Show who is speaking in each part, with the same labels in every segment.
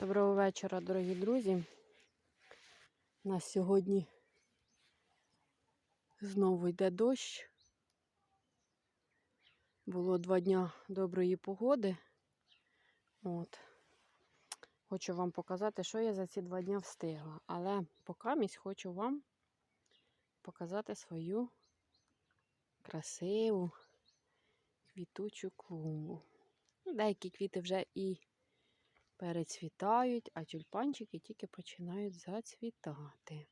Speaker 1: Доброго вечора, дорогі друзі. У нас сьогодні знову йде дощ. Було два дня доброї погоди. От. Хочу вам показати, що я за ці два дня встигла. Але покамість хочу вам показати свою красиву квітучу клумбу. Деякі квіти вже і перецвітають, а тюльпанчики тільки починають зацвітати.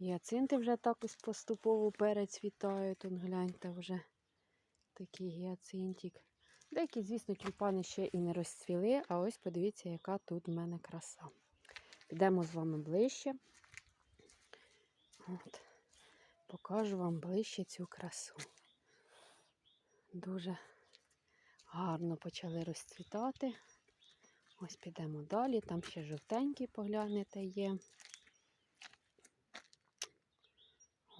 Speaker 1: Гіацинти вже так ось поступово перецвітають. Он гляньте вже такий гіацинтик. Деякі, звісно, тюльпани ще і не розцвіли, а ось подивіться, яка тут в мене краса. Підемо з вами ближче. От. Покажу вам ближче цю красу. Дуже гарно почали розцвітати. Ось підемо далі, там ще жовтенький, поглянете, є.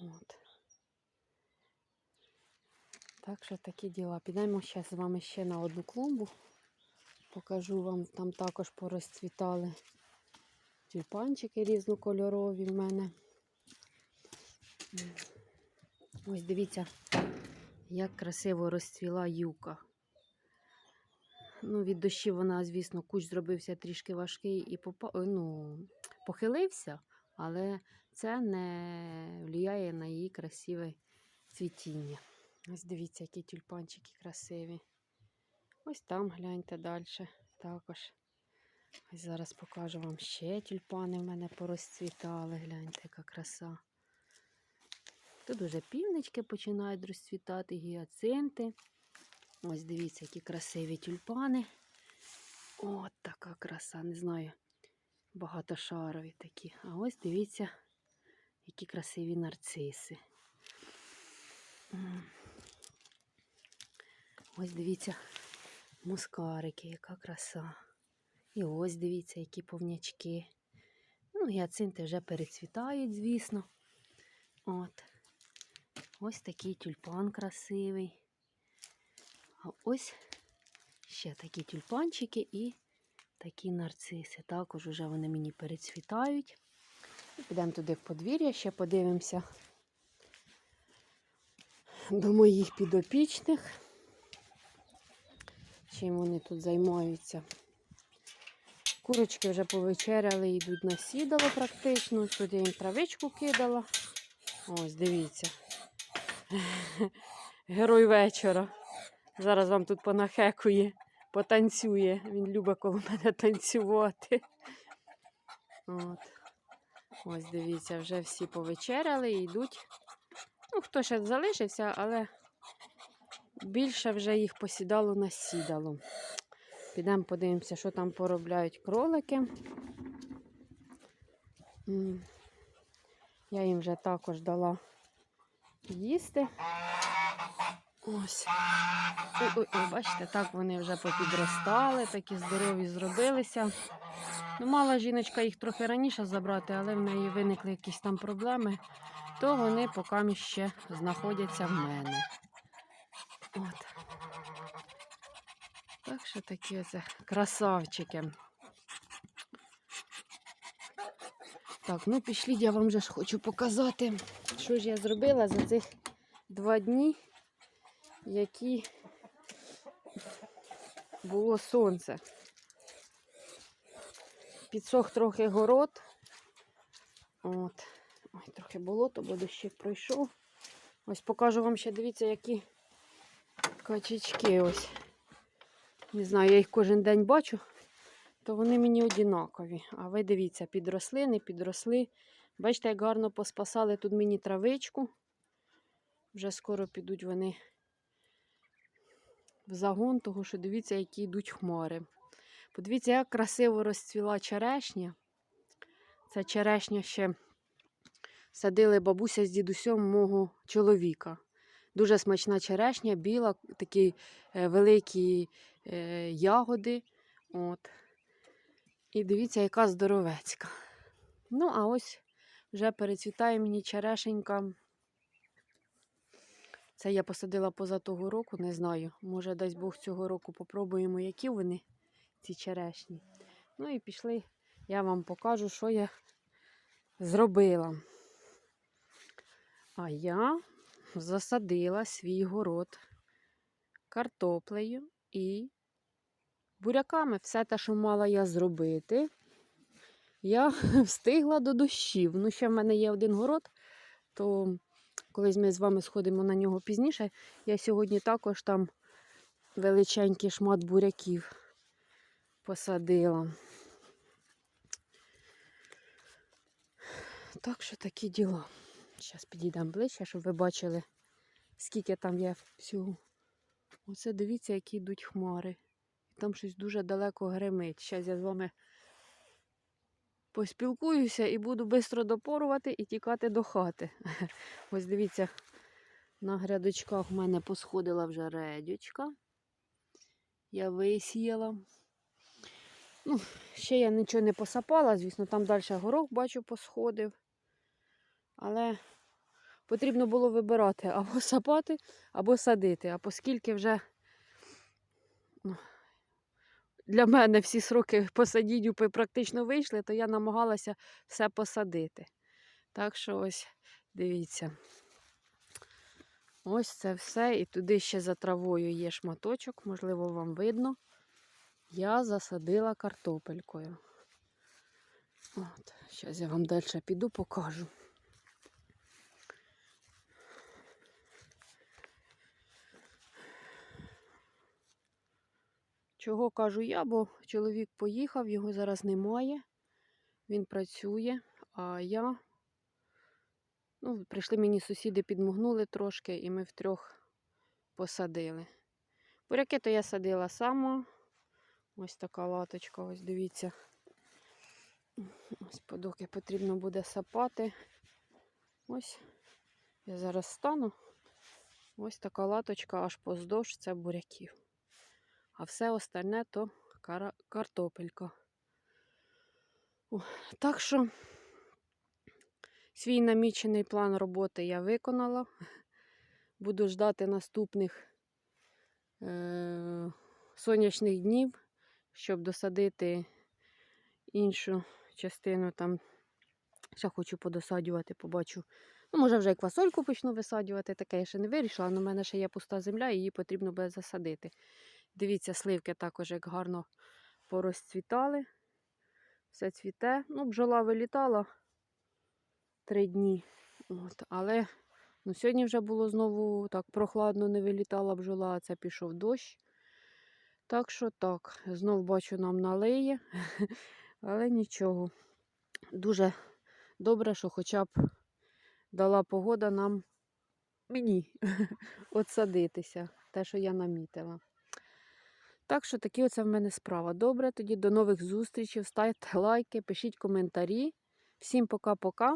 Speaker 1: От. Так що такі діла. Підемо зараз з вами ще на одну клумбу. Покажу вам, там також порозцвітали тюльпанчики різнокольорові в мене. Ось дивіться, як красиво розцвіла юка. Ну, від дощів вона, звісно, кущ зробився трішки важкий і попа... ну, похилився, але це не впливає на її красиве цвітіння. Ось дивіться, які тюльпанчики красиві. Ось там гляньте далі також. Ось зараз покажу вам ще тюльпани в мене порозцвітали. Гляньте, яка краса. Тут уже півнички починають розцвітати, гіацинти. Ось дивіться, які красиві тюльпани. От така краса, не знаю, багатошарові такі. А ось дивіться, які красиві нарциси. Ось дивіться, мускарики, яка краса. І ось дивіться, які повнячки. Ну, гіацинти вже перецвітають, звісно. От. Ось такий тюльпан красивий. А ось ще такі тюльпанчики і такі нарциси. Також вже вони мені перецвітають. Підемо туди в подвір'я, ще подивимося до моїх підопічних. Чим вони тут займаються. Курочки вже повечеряли, йдуть на сідало практично. Тут я їм травичку кидала. Ось, дивіться. Герой вечора. Зараз вам тут понахекує, потанцює. Він любить коло мене танцювати. От. Ось дивіться, вже всі повечеряли і йдуть. Ну, хто ще залишився, але більше вже їх посідало на сідало. Підемо подивимося, що там поробляють кролики. Я їм вже також дала їсти. Ось. Ой-ой-ой, бачите, так вони вже попідростали, такі здорові зробилися. Ну, мала жіночка їх трохи раніше забрати, але в неї виникли якісь там проблеми, то вони поки ще знаходяться в мене. От. Так що такі оце красавчики. Так, ну пішліть, я вам вже ж хочу показати, що ж я зробила за цих два дні, які було сонце. Підсох трохи город. От. Ой, трохи болото, бо дощик пройшов. Ось покажу вам ще, дивіться, які качечки ось. Не знаю, я їх кожен день бачу, то вони мені однакові. А ви дивіться, підросли, не підросли. Бачите, як гарно поспасали тут мені травичку. Вже скоро підуть вони в загон, того що дивіться, які йдуть хмари. Подивіться, як красиво розцвіла черешня. Це черешня ще садили бабуся з дідусем мого чоловіка. Дуже смачна черешня, біла, такі е, великі е, ягоди. От. І дивіться, яка здоровецька. Ну, а ось вже перецвітає мені черешенька. Це я посадила поза того року, не знаю. Може, дасть Бог цього року попробуємо, які вони, ці черешні. Ну і пішли, я вам покажу, що я зробила. А я засадила свій город картоплею і буряками. Все те, що мала я зробити, я встигла до дощів. Ну, ще в мене є один город, то колись ми з вами сходимо на нього пізніше. Я сьогодні також там величенький шмат буряків посадила. Так що такі діла. Зараз підійдемо ближче, щоб ви бачили, скільки там є всього. Оце дивіться, які йдуть хмари. Там щось дуже далеко гримить. Зараз я з вами поспілкуюся і буду швидко допорувати і тікати до хати. Ось дивіться, на грядочках в мене посходила вже редючка. Я висіяла. Ну, ще я нічого не посапала, звісно, там далі горох бачу посходив. Але потрібно було вибирати або сапати, або садити. А оскільки вже ну, для мене всі сроки посадінню практично вийшли, то я намагалася все посадити. Так що ось дивіться. Ось це все. І туди ще за травою є шматочок, можливо, вам видно. Я засадила картопелькою. От, зараз я вам далі піду покажу. Чого кажу я, бо чоловік поїхав, його зараз немає. Він працює, а я. Ну, прийшли мені сусіди, підмогнули трошки, і ми втрьох посадили. Буряки то я садила сама. Ось така латочка, ось дивіться. Ось подоки потрібно буде сапати. Ось я зараз стану. Ось така латочка аж поздовж це буряків. А все остальне то картопелька. Так що свій намічений план роботи я виконала. Буду ждати наступних е- сонячних днів, щоб досадити іншу частину там. Ще хочу подосаджувати, побачу. Ну, може, вже і квасольку почну висаджувати, таке я ще не вирішила, але в мене ще є пуста земля, і її потрібно буде засадити. Дивіться, сливки також як гарно порозцвітали. Все цвіте. Ну, бджола вилітала три дні. От, але ну, сьогодні вже було знову так прохладно, не вилітала бджола, а це пішов дощ. Так що так, знов бачу, нам налиє, але нічого. Дуже добре, що хоча б дала погода нам мені отсадитися, те, що я намітила. Так що такі оце в мене справа. Добре, тоді до нових зустрічей. Ставте лайки, пишіть коментарі. Всім пока-пока.